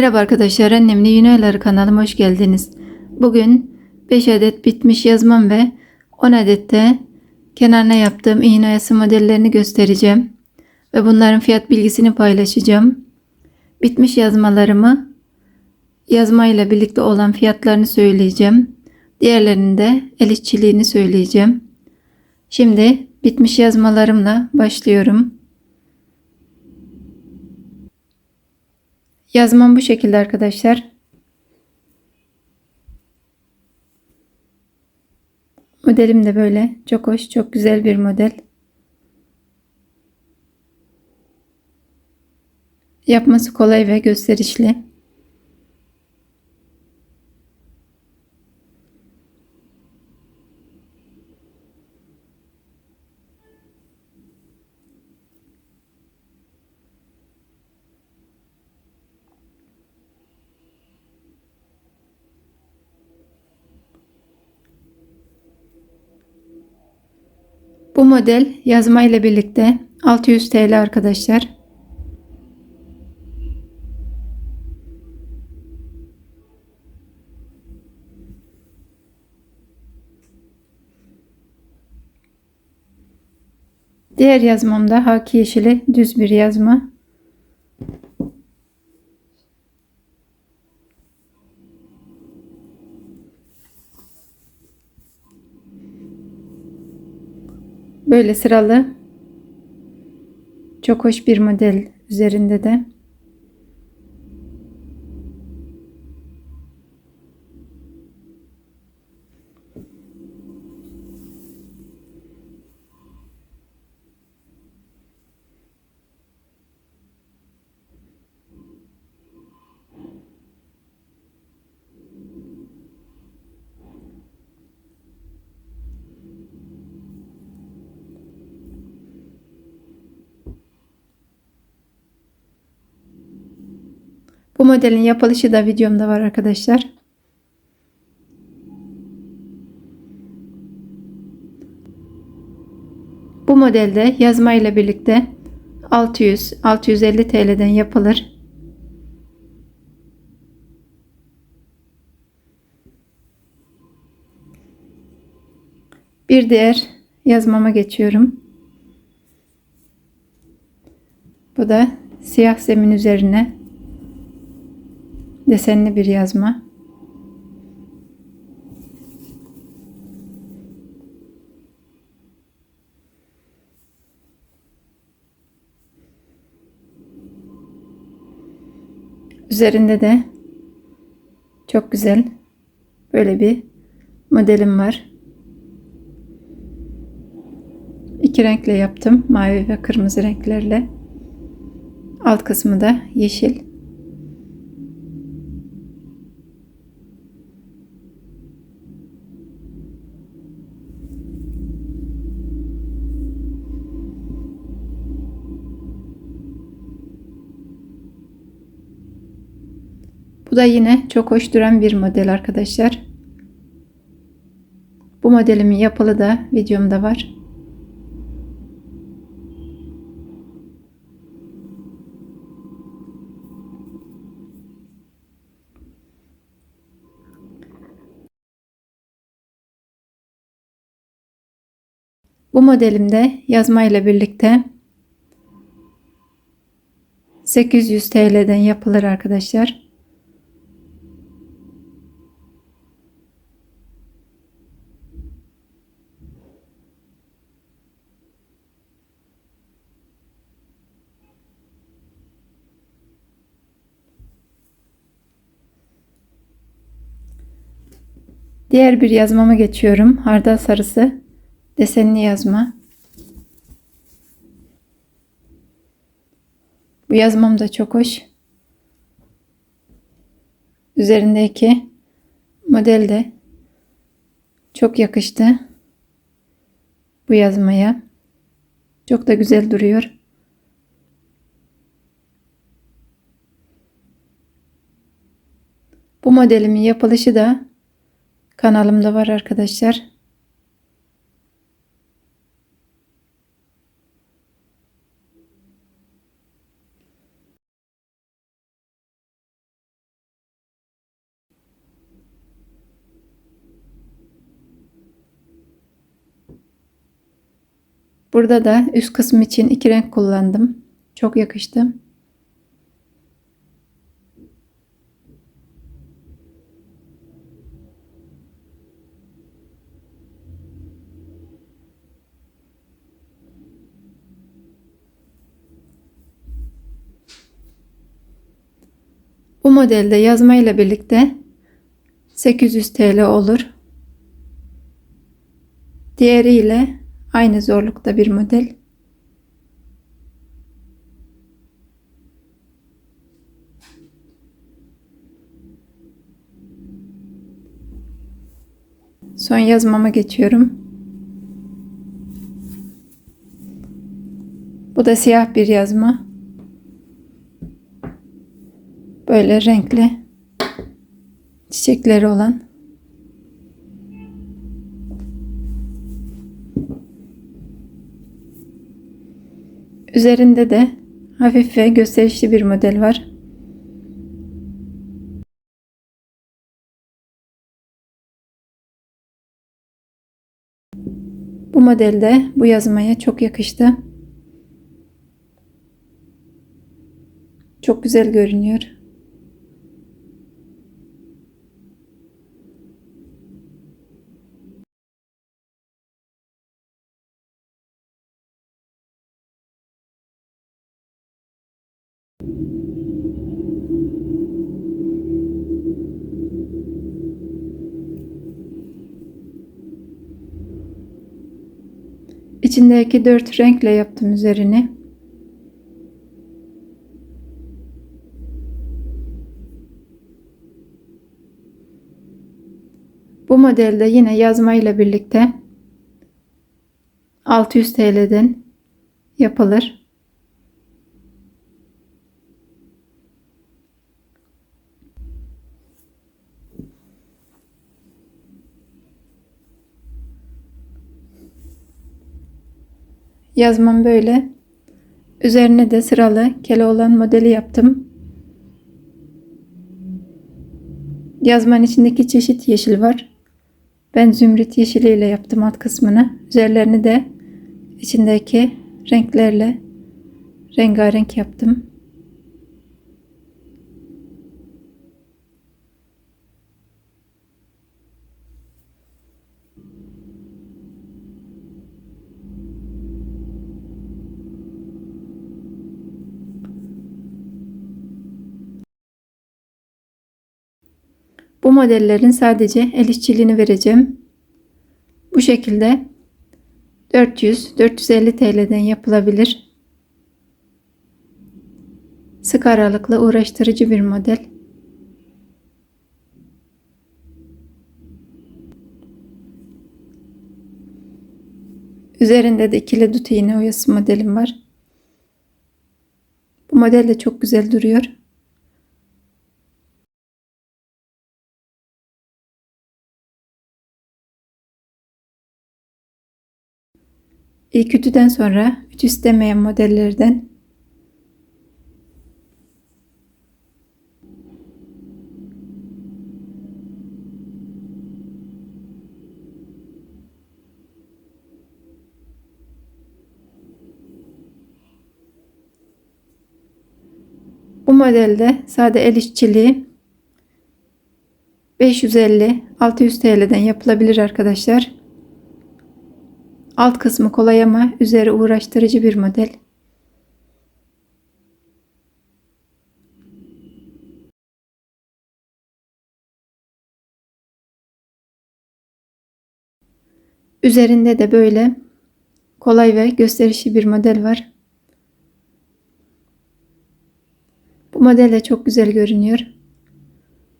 Merhaba arkadaşlar annemle yeni ayları kanalıma hoş geldiniz. Bugün 5 adet bitmiş yazmam ve 10 adet de kenarına yaptığım iğne oyası modellerini göstereceğim. Ve bunların fiyat bilgisini paylaşacağım. Bitmiş yazmalarımı yazmayla birlikte olan fiyatlarını söyleyeceğim. Diğerlerinin de el işçiliğini söyleyeceğim. Şimdi bitmiş yazmalarımla başlıyorum. Yazmam bu şekilde arkadaşlar. Modelim de böyle. Çok hoş, çok güzel bir model. Yapması kolay ve gösterişli. Bu model yazma ile birlikte 600 TL arkadaşlar. Diğer yazmamda haki yeşili düz bir yazma. Böyle sıralı. Çok hoş bir model üzerinde de. Bu modelin yapılışı da videomda var arkadaşlar. Bu modelde yazma ile birlikte 600-650 TL'den yapılır. Bir diğer yazmama geçiyorum. Bu da siyah zemin üzerine desenli bir yazma. Üzerinde de çok güzel böyle bir modelim var. İki renkle yaptım. Mavi ve kırmızı renklerle. Alt kısmı da yeşil. Bu da yine çok hoş duran bir model arkadaşlar. Bu modelimin yapılı da videomda var. Bu modelimde yazma ile birlikte 800 TL'den yapılır arkadaşlar. Diğer bir yazmama geçiyorum. Hardal sarısı desenli yazma. Bu yazmam da çok hoş. Üzerindeki model de çok yakıştı. Bu yazmaya. Çok da güzel duruyor. Bu modelimin yapılışı da Kanalımda var arkadaşlar. Burada da üst kısım için iki renk kullandım. Çok yakıştı. Bu modelde yazma ile birlikte 800 TL olur. Diğeri ile aynı zorlukta bir model. Son yazmama geçiyorum. Bu da siyah bir yazma. Böyle renkli çiçekleri olan. Üzerinde de hafif ve gösterişli bir model var. Bu modelde bu yazmaya çok yakıştı. Çok güzel görünüyor. İçindeki dört renkle yaptım üzerini. Bu modelde yine yazma ile birlikte 600 TL'den yapılır. Yazmam böyle. Üzerine de sıralı Keloğlan modeli yaptım. Yazmanın içindeki çeşit yeşil var. Ben zümrüt yeşiliyle yaptım alt kısmını. Üzerlerini de içindeki renklerle rengarenk yaptım. Bu modellerin sadece el işçiliğini vereceğim. Bu şekilde 400-450 TL'den yapılabilir. Sık aralıklı uğraştırıcı bir model. Üzerinde de ikili dut iğne oyası modelim var. Bu model de çok güzel duruyor. İlk ütüden sonra ütü istemeyen modellerden Bu modelde sade el işçiliği 550-600 TL'den yapılabilir arkadaşlar. Alt kısmı kolay ama üzeri uğraştırıcı bir model. Üzerinde de böyle kolay ve gösterişli bir model var. Bu model de çok güzel görünüyor.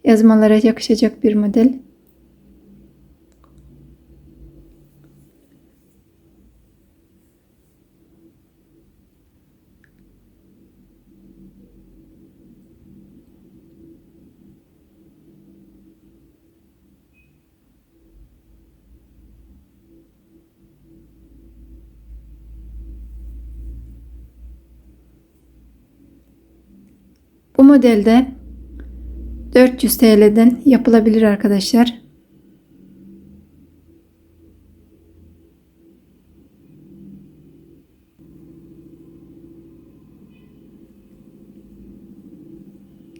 Yazmalara yakışacak bir model. Bu modelde 400 TL'den yapılabilir arkadaşlar.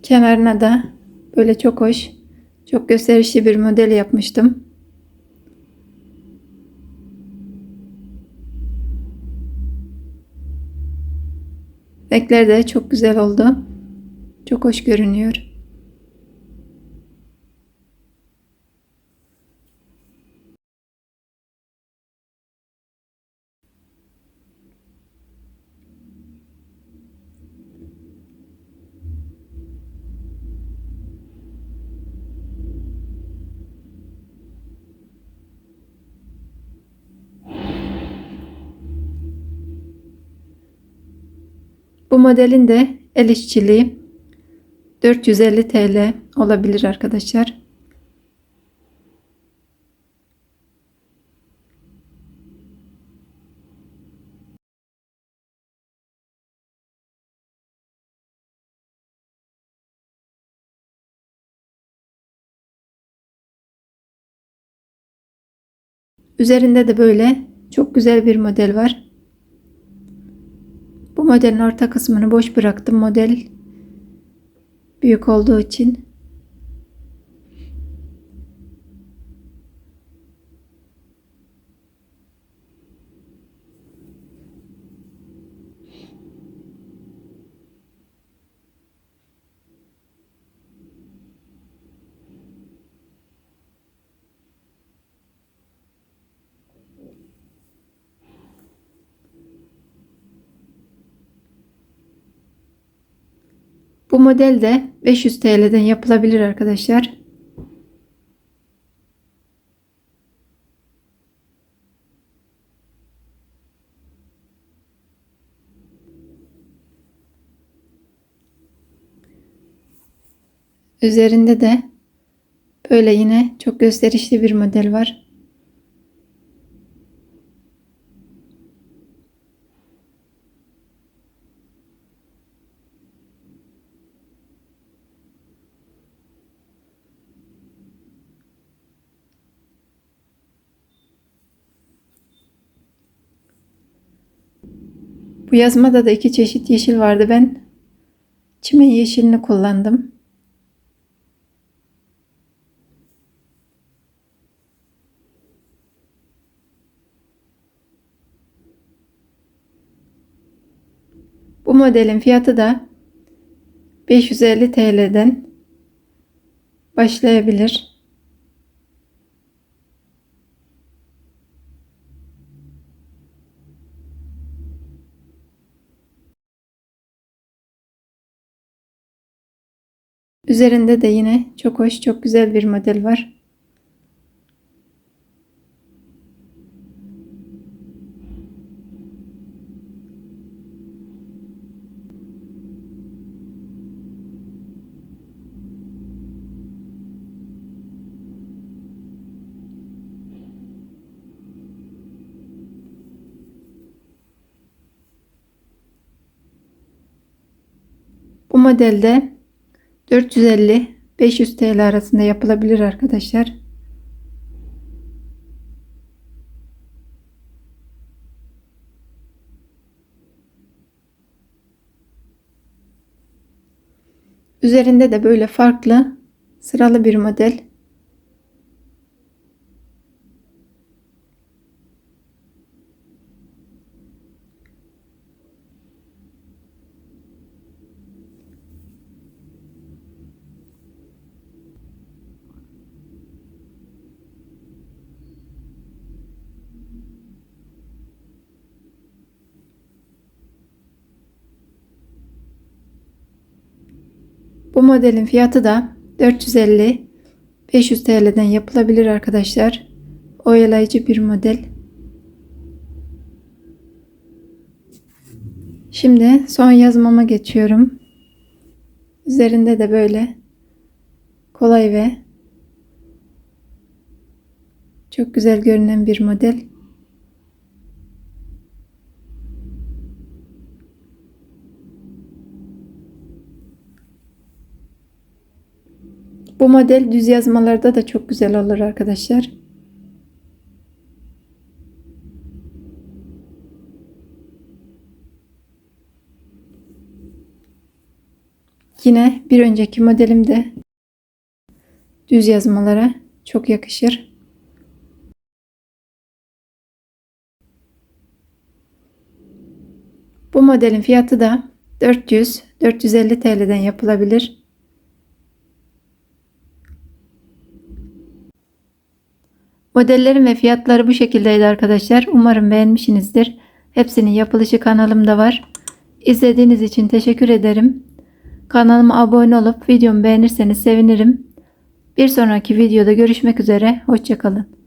Kenarına da böyle çok hoş, çok gösterişli bir model yapmıştım. Renkler de çok güzel oldu. Çok hoş görünüyor. Bu modelin de el işçiliği 450 TL olabilir arkadaşlar. Üzerinde de böyle çok güzel bir model var. Bu modelin orta kısmını boş bıraktım. Model büyük olduğu için. Bu model de 500 TL'den yapılabilir arkadaşlar. Üzerinde de böyle yine çok gösterişli bir model var. Bu yazmada da iki çeşit yeşil vardı. Ben çimen yeşilini kullandım. Bu modelin fiyatı da 550 TL'den başlayabilir. Üzerinde de yine çok hoş, çok güzel bir model var. Bu modelde 450-500 TL arasında yapılabilir arkadaşlar. Üzerinde de böyle farklı sıralı bir model. Bu modelin fiyatı da 450 500 TL'den yapılabilir arkadaşlar. Oyalayıcı bir model. Şimdi son yazmama geçiyorum. Üzerinde de böyle kolay ve çok güzel görünen bir model. Bu model düz yazmalarda da çok güzel olur arkadaşlar. Yine bir önceki modelim de düz yazmalara çok yakışır. Bu modelin fiyatı da 400-450 TL'den yapılabilir. Modellerim ve fiyatları bu şekildeydi arkadaşlar. Umarım beğenmişsinizdir. Hepsinin yapılışı kanalımda var. İzlediğiniz için teşekkür ederim. Kanalıma abone olup videomu beğenirseniz sevinirim. Bir sonraki videoda görüşmek üzere. Hoşçakalın.